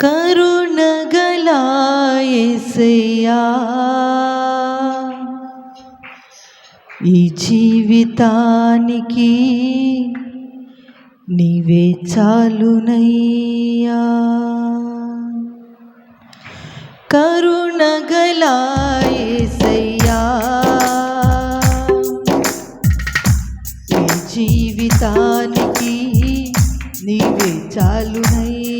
కరుణగలాయసయ్యా ఈ జీవితానికి నీవే చాలునయ్యా. కరుణగలాయసయ్యా ఈ జీవితానికి నీవే చాలునయ్యా.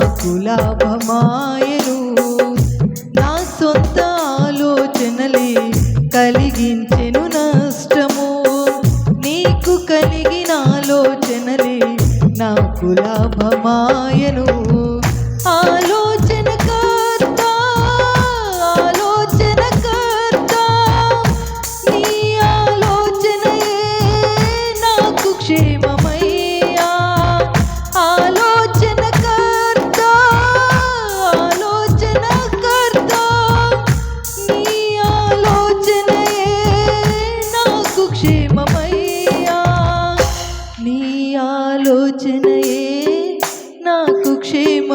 నాకు లాభమాయను నా సొంత ఆలోచనలే కలిగించెను నష్టము. నీకు కలిగిన ఆలోచనలే నాకు లాభమాయను ఆ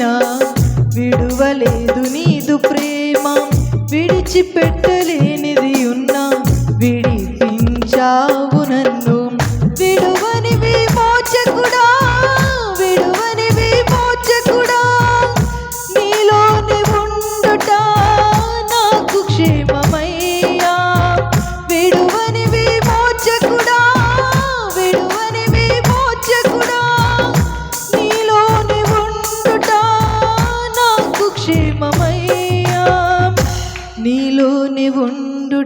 విడచిన విడువలేదు నీదు ప్రేమ విడిచిపెట్టలేదు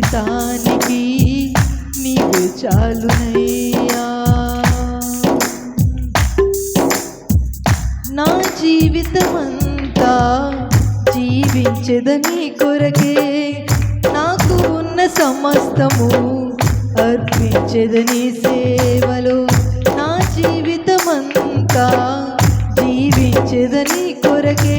జీవితానికి నీవే చాలునయ్యా నా జీవితమంతా జీవించదని కొరకే నాకు ఉన్న సమస్తము అర్పించదని సేవలో నా జీవితమంతా జీవించదని కొరకే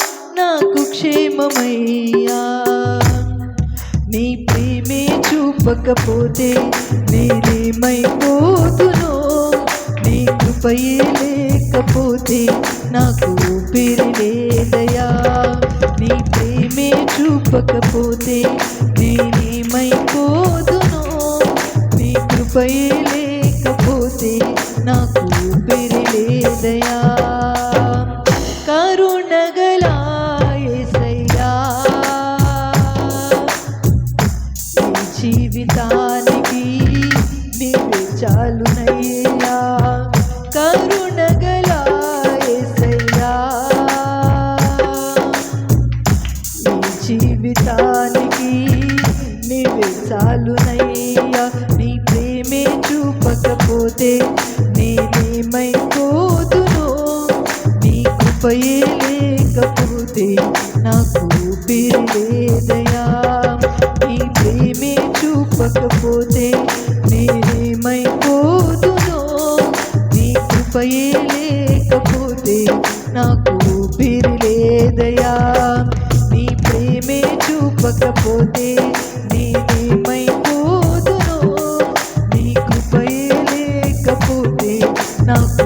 నాకు క్షేమమయ్యా నీ ప్రేమే చూపకపోతే నేనేమైపోతునో? నీ కృపయే లేకపోతే నాకు ఊపిరి లేదయా నీ ప్రేమే చూపకపోతే నేనేమైపోతునో? నీ కృపయే లేకపోతే నాకు ఊపిరి లేదయా నీ కృపయే లేకపోతే నాకు ఊపిరి లేదయా నీ ప్రేమే చూపకపోతే నేనేమైపోదునో నీ కృపయే లేకపోతే నాకు ఊపిరి లేదయా నీ ప్రేమే చూపకపోతే నేనేమైపోదునో నీ కృపయే లేకపోతే నాకు